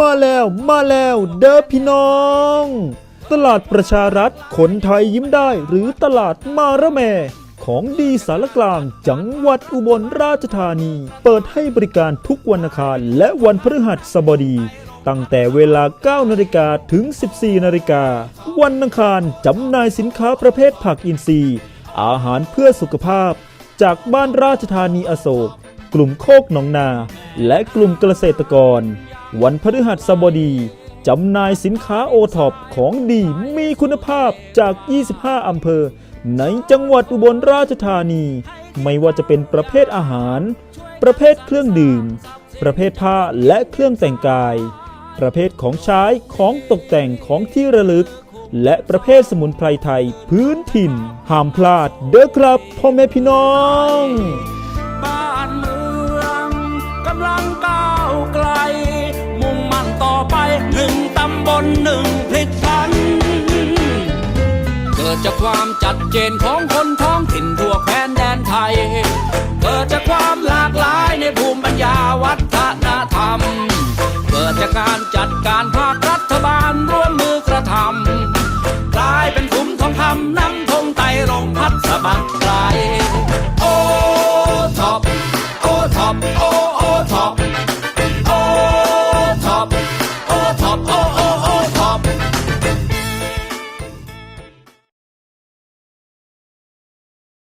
มาแล้วมาแล้วเด้อพี่น้อง ตลาดประชารัฐคนไทยยิ้มได้หรือตลาดมาระแมของดีสารกลางจังหวัดอุบลราชธานี เปิดให้บริการทุกวันอังคารและวันพฤหัสบดี ตั้งแต่เวลา 9 นาฬิกาถึง 14 นาฬิกา วันอังคารจำหน่ายสินค้าประเภทผักอินทรีย์ อาหารเพื่อสุขภาพ จากบ้านราชธานีอโศก กลุ่มโคกหนองนา และกลุ่มเกษตรกร วันพฤหัสบดีจำหน่ายสินค้าโอท็อปของดีมีคุณภาพจาก 25 อำเภอ ในจังหวัดอุบลราชธานี ไม่ว่าจะเป็นประเภทอาหาร ประเภทเครื่องดื่ม ประเภทผ้าและเครื่องแต่งกาย ประเภทของใช้ของตกแต่งของที่ระลึก และประเภทสมุนไพรไทยพื้นถิ่น ห้ามพลาดเด้อครับพ่อแม่พี่น้อง จากความจัดเจนของคนท้องถิ่นทั่วแผ่นแดนไทย เกิดจากความหลากหลายในภูมิปัญญาวัฒนธรรม เกิดจากการ